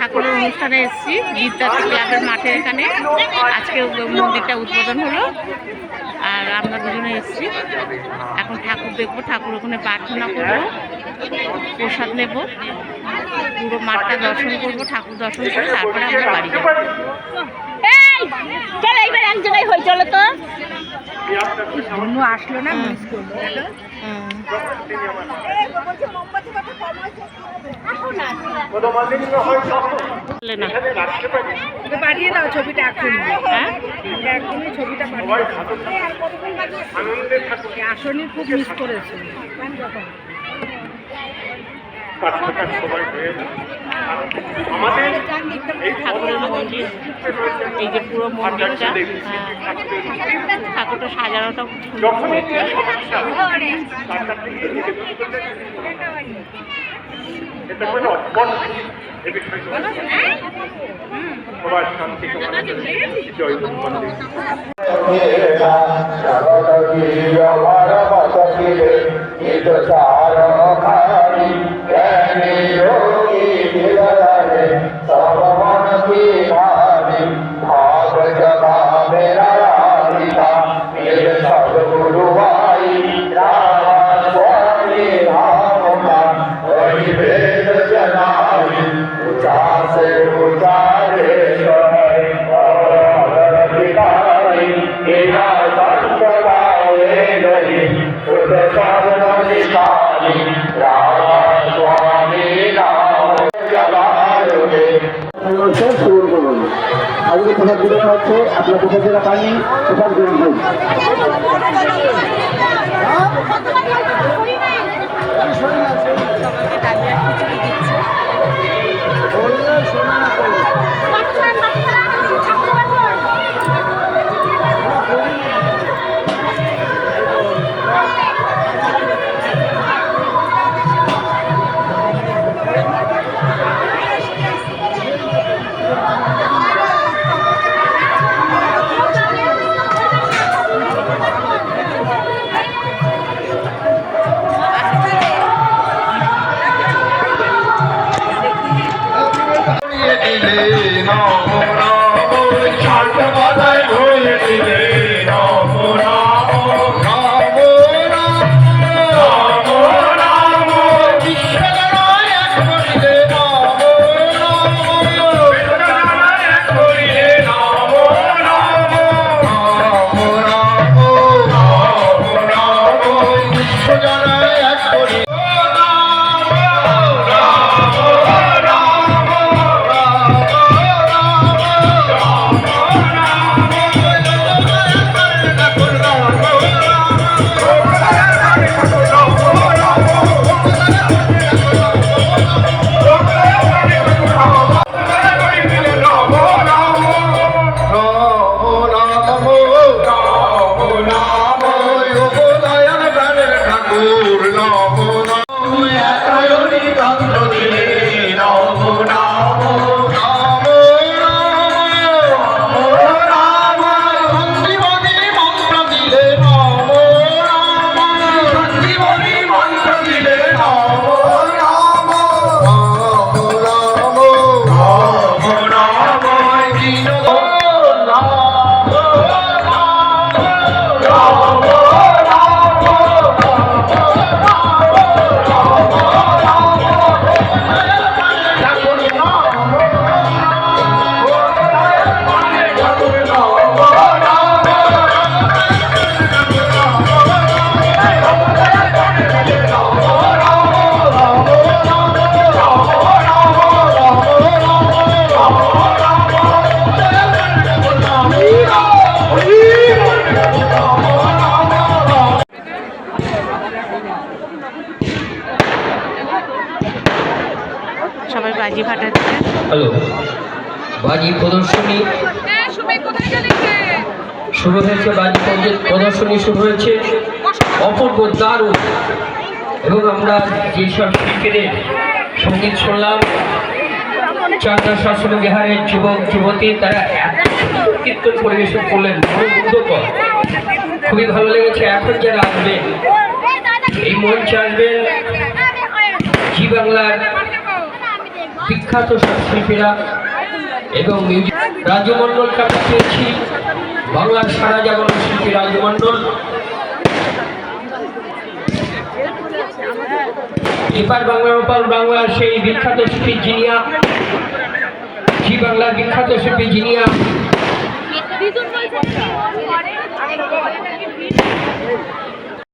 ঠাকুরের অনুষ্ঠানে এসেছি বিদ্যার্থী ক্লাবের মাঠে এখানে। আজকে মন্দিরটা উদ্বোধন হলো। আমরা দুজনে এসেছি। এখন ঠাকুর দেখব ঠাকুর ওখানে প্রার্থনা করব প্রসাদ নেব পুরো মাঠটা দর্শন করব ঠাকুর দর্শন করে তারপরে আমরা বাড়ি যাব। চলো এক জায়গায় হয়ে চলো তো। আসলো না মিস করল। ওকে পাঠিয়ে দাও ছবিটা এখন। হ্যাঁ? এখনই ছবিটা পাঠিয়ে আসনই খুব মিস করেছে। ঠাকুরের মন্দির এই যে পুরো মন্দিরটা ঠাকুরটা সাজানোটা খুব সুন্দর আজকে প্রসাদ বিতরণ হচ্ছে আপনার প্রসাদ পাননি প্রসাদ বাজি ফাটাচ্ছে হ্যালো বাজি প্রদর্শনী। শুরু হয়েছে বাজি প্রদর্শনী শুরু হয়েছে অপূর্ব দারুণ। এবং আমরা যেসব শিল্পীদের সংগীত শুনলাম চাকরা শাসন বিহারের যুবক যুবতী তারা কীর্তন পরিবেশন করলেন মনোমুগ্ধকর। খুবই ভালো লেগেছে এখন যারা আসবেন এই মঞ্চে আসবেন জি বাংলার বিখ্যাত শিল্পীরা এবং মিউজিক রাজু আমরা পেয়েছি? বাংলার সারা জাগরণ শিল্পী রাজু মণ্ডল এপার বাংলার ওপার বাংলার সেই বিখ্যাত শিল্পী জিনিয়া। জি, বাংলার বিখ্যাত শিল্পী জিনিয়া।